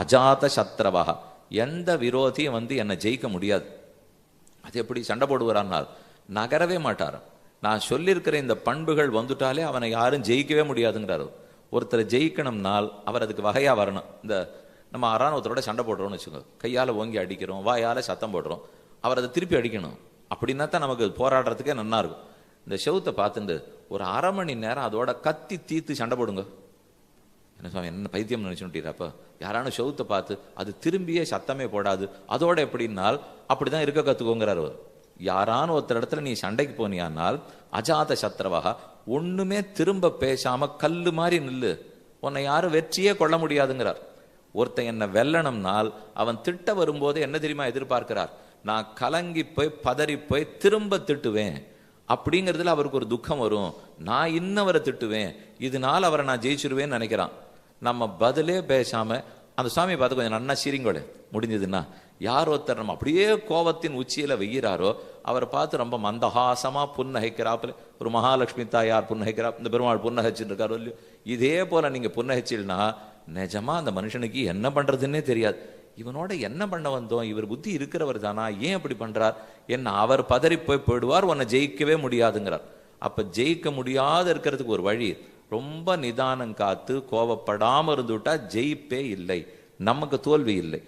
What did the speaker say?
அஜாத சத்ரவா எந்த விரோதியும் வந்து என்னை ஜெயிக்க முடியாது. அது எப்படி சண்டை போடுவாரானால் நகரவே மாட்டார். நான் சொல்லியிருக்கிற இந்த பண்புகள் வந்துட்டாலே அவனை யாரும் ஜெயிக்கவே முடியாதுங்கிறாரு. ஒருத்தரை ஜெயிக்கணும்னால் அவர் அதுக்கு வகையாக வரணும். இந்த நம்ம அராணுவத்தோட சண்டை போடுறோம்னு வச்சுக்கோங்க கையால் ஓங்கி அடிக்கிறோம் வாயால் சத்தம் போடுறோம். அவர் அதை திருப்பி அடிக்கணும். அப்படின்னா தான் நமக்கு போராடுறதுக்கே நல்லா இருக்கும். இந்த செவுத்தை பார்த்துட்டு ஒரு அரை மணி நேரம் அதோட கத்தி தீத்து சண்டை போடுங்க. என்ன சுவாமி என்ன பைத்தியம் நினைச்சுட்டீர் அப்ப? யாரான செவுத்தை பார்த்து அது திரும்பியே சத்தமே போடாது. அதோட எப்படின்னால் அப்படி தான் இருக்க கற்றுக்கோங்கிறார் அவர். யாரான ஒருத்தர் இடத்துல நீ சண்டைக்கு போனியானால் அஜாத சத்ரவாக ஒன்றுமே திரும்ப பேசாமல் கல் மாதிரி நில்லு. உன்னை யாரும் வெற்றியே கொள்ள முடியாதுங்கிறார். ஒருத்தன் என்னை வெல்லணும்னால் அவன் திட்ட வரும்போது என்ன தெரியுமா எதிர்பார்க்கிறார்? நான் கலங்கி போய் பதறி போய் திரும்ப திட்டுவேன். அப்படிங்கிறதுல அவருக்கு ஒரு துக்கம் வரும். நான் இன்னவரை திட்டுவேன். இதனால் அவரை நான் ஜெயிச்சிருவேன்னு நினைக்கிறான். நம்ம பதிலே பேசாம அந்த சுவாமியை பார்த்து கொஞ்சம் நன்னா சிரிங்கோடு முடிஞ்சதுன்னா யார் ஒருத்தர் நம்ம அப்படியே கோபத்தின் உச்சியில வெய்கிறாரோ அவரை பார்த்து ரொம்ப மந்தஹாசமாக புன்னகைக்கிறாப்புல ஒரு மகாலட்சுமி தாயார் புன்னகைக்கிறா இந்த பெருமாள் புன்னகைச்சுட்டு இருக்காரோ இல்லையோ இதே போல நீங்க புன்னகைச்சில்னா நிஜமா அந்த மனுஷனுக்கு என்ன பண்றதுன்னே தெரியாது. இவனோட என்ன பண்ண வந்தோம்? இவர் புத்தி இருக்கிறவர் தானா? ஏன் அப்படி பண்றார்? என்ன அவர் பதறி போய் போயிடுவார்? உன்னை ஜெயிக்கவே முடியாதுங்கிறார். அப்ப ஜெயிக்க முடியாத இருக்கிறதுக்கு ஒரு வழி ரொம்ப நிதானம் காத்து கோவப்படாமல் இருந்துவிட்டா ஜெயிப்பே இல்லை. நமக்கு தோல்வி இல்லை.